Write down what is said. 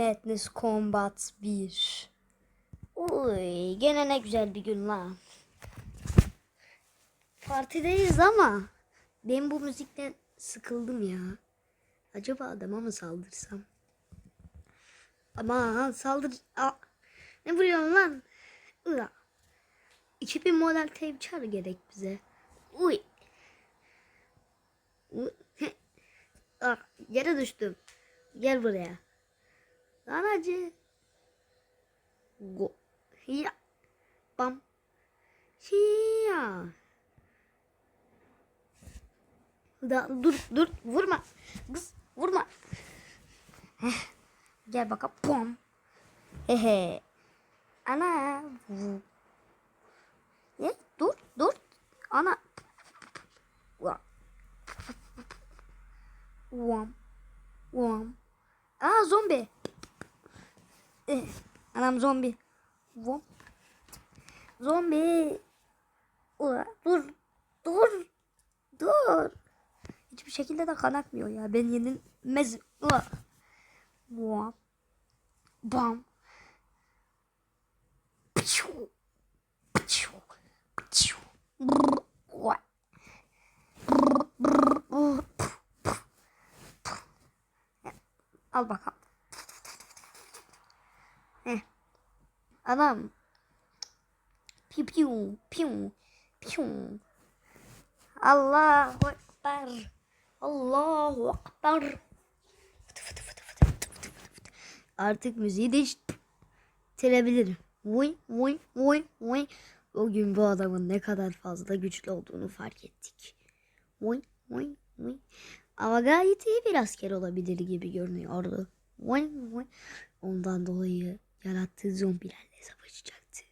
Madness Combat 1. Uy, gene ne güzel bir gün lan. Partideyiz ama ben bu müzikten sıkıldım ya. Acaba adama mı saldırsam? Ama saldır... Aa, ne vuruyorsun lan? Ula. 2000 model tape çar gerek bize. Uy. Uy. ah, yere düştüm. Gel buraya. Lan. Go. Ya. Bam. Hiya. Da, dur dur vurma. Kız vurma. Heh. Gel bakalım. Pom. Hehe. Ana. Ne? Dur dur. Ana. Wa. Wam. Wam. Aa zombi. Eh, Anam zombi. Zombi. Ula, dur. Dur. Dur. Hiçbir şekilde de kan akmıyor ya. Ben yenilmez. Ula. Wam. Bam. Piu. Piu. Piu. Al bakalım. Heh. Adam. Piu piu piu piu. Allahu Ekber. Allahu Ekber. Artık müziği değiştirebilirim. Vuy vuy vuy vuy. O gün bu adamın ne kadar fazla güçlü olduğunu fark ettik. Vuy vuy vuy. Ama gayet iyi bir asker olabilir gibi görünüyordu. Vuy vuy. Ondan dolayı yarattığı zombilerle savaşacaktı.